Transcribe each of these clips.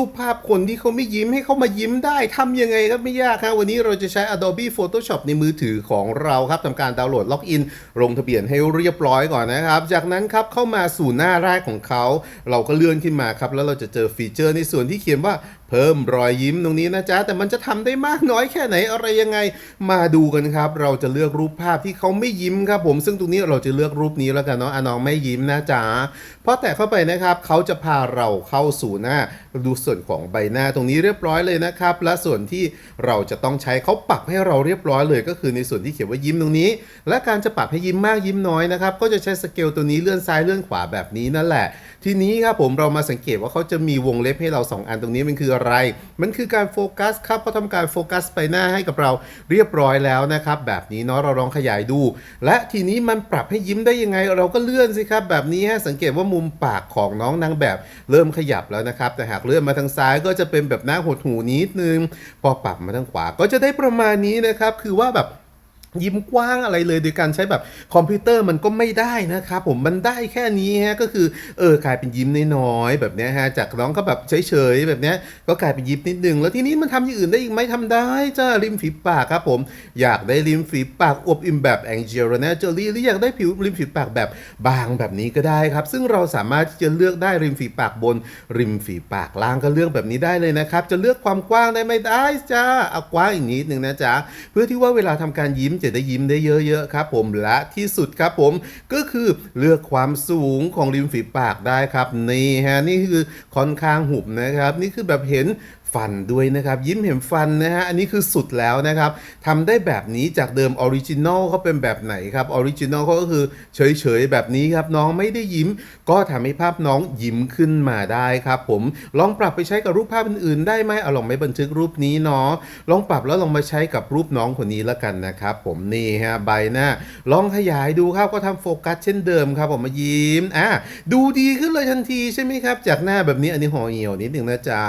รูปภาพคนที่เขาไม่ยิ้มให้เขามายิ้มได้ทำยังไงครับไม่ยากครับวันนี้เราจะใช้ Adobe Photoshop ในมือถือของเราครับทำการดาวน์โหลดล็อกอินลงทะเบียนให้เรียบร้อยก่อนนะครับ จากนั้นครับเข้ามาสู่หน้าแรกของเขาเราก็เลื่อนขึ้นมาครับ แล้วเราจะเจอฟีเจอร์ในส่วนที่เขียนว่าเพิ่มรอยยิ้มตรงนี้นะจ๊ะ แต่มันจะทำได้มากน้อยแค่ไหนอะไรยังไง มาดูกันครับ เราจะเลือกรูปภาพที่เขาไม่ยิ้มครับผมซึ่งตรงนี้เราจะเลือกรูปนี้แล้วกันเนาะอน้องไม่ยิ้มนะจ๊ะพอแตะเข้าไปนะครับเขาจะพาเราเข้าสู่หน้าดูส่่วนของใบหน้าตรงนี้เรียบร้อยเลยนะครับ และส่วนที่เราจะต้องใช้เขาปักให้เราเรียบร้อยเลยก็คือในส่วนที่เขียนว่ายิ้มตรงนี้ และการจะปรับให้ยิ้มมากยิ้มน้อยนะครับก็จะใช้สเกลตัวนี้เลื่อนซ้ายเลื่อนขวาแบบนี้นั่นแหละทีนี้ครับผมเรามาสังเกตว่าเขาจะมีวงเล็บให้เรา 2 อันตรงนี้มันคืออะไร มันคือการโฟกัสครับเขาทำการโฟกัสไปหน้าให้กับเราเรียบร้อยแล้วนะครับ แบบนี้เนาะเราลองขยายดู และทีนี้มันปรับให้ยิ้มได้ยังไง เราก็เลื่อนสิครับ แบบนี้ฮะสังเกตว่ามุมปากของน้องนางแบบ เริ่มขยับแล้วนะครับ แต่หากเลื่อนมาทางซ้ายก็จะเป็นแบบหน้าหดหูนิดนึง พอปรับมาทางขวาก็จะได้ประมาณนี้นะครับ คือว่าแบบ ยิ้มกว้างอะไรเลยโดยการใช้แบบคอมพิวเตอร์มันก็ไม่ได้นะครับผมมันได้แค่นี้ฮะก็คือเออกลายเป็นยิ้มน้อยๆแบบนี้ฮะจากน้องก็แบบเฉยๆแบบนี้ก็กลายเป็นยิ้มนิดนึง แล้วทีนี้มันทำอย่างอื่นได้อีกไหมทำได้จ้าริมฝีปากครับผมอยากได้ริมฝีปากอวบอิ่มแบบแองเจลิน่าโจลี่หรืออยากได้ผิวริมฝีปากแบบบางแบบนี้ก็ได้ครับ ซึ่งเราสามารถจะเลือกได้ริมฝีปากบน ริมฝีปากล่างก็เลือกแบบนี้ได้เลยนะครับจะเลือกความกว้างได้ไหมได้จ้าเอากว้างอีกนิดนึงนะจ๊ะเพื่อที่ว่าเวลาทำการยิ้มจะได้ยิ้มได้เยอะๆครับผมและที่สุดครับผมก็คือเลือกความสูงของริมฝีปากได้ครับนี่ฮะนี่คือค่อนข้างหุบนะครับ นี่คือแบบเห็น ฟันด้วยนะครับ ยิ้มเห็นฟันนะฮะ อันนี้คือสุดแล้วนะครับทำได้แบบนี้จากเดิมออริจินอลเขาเป็นแบบไหนครับออริจินอลเขาก็คือเฉยๆแบบนี้ครับ น้องไม่ได้ยิ้ม ก็ทำให้ภาพน้องยิ้มขึ้นมาได้ครับ ผมลองปรับไปใช้กับรูปภาพอื่นๆได้ไหมเอาลองไม่บันทึกรูปนี้เนาะลองปรับแล้วลองมาใช้กับรูปน้องคนนี้แล้วกันนะครับ ผมนี่ฮะใบหน้าลองขยายดูครับก็ทำโฟกัสเช่นเดิมครับผมมายิ้มอะดูดีขึ้นเลยทันทีใช่ไหมครับ จากหน้าแบบนี้อันนี้ห่อเหี่ยวนิดหนึ่งนะจ๊ะ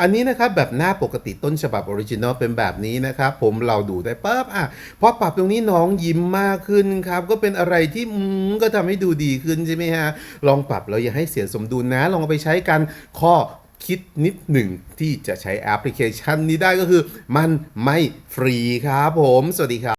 อันนี้นะครับแบบหน้าปกติต้นฉบับออริจินอลเป็นแบบนี้นะครับผมเราดูได้ปั๊บอะพอปรับตรงนี้น้องยิ้มมากขึ้นครับก็เป็นอะไรที่อืมก็ทำให้ดูดีขึ้นใช่ไหมฮะลองปรับแล้วอย่าให้เสียสมดุลนะ ลองเอาไปใช้กันข้อคิดนิดหนึ่งที่จะใช้แอปพลิเคชันนี้ได้ก็คือ มันไม่ฟรีครับผม สวัสดีครับ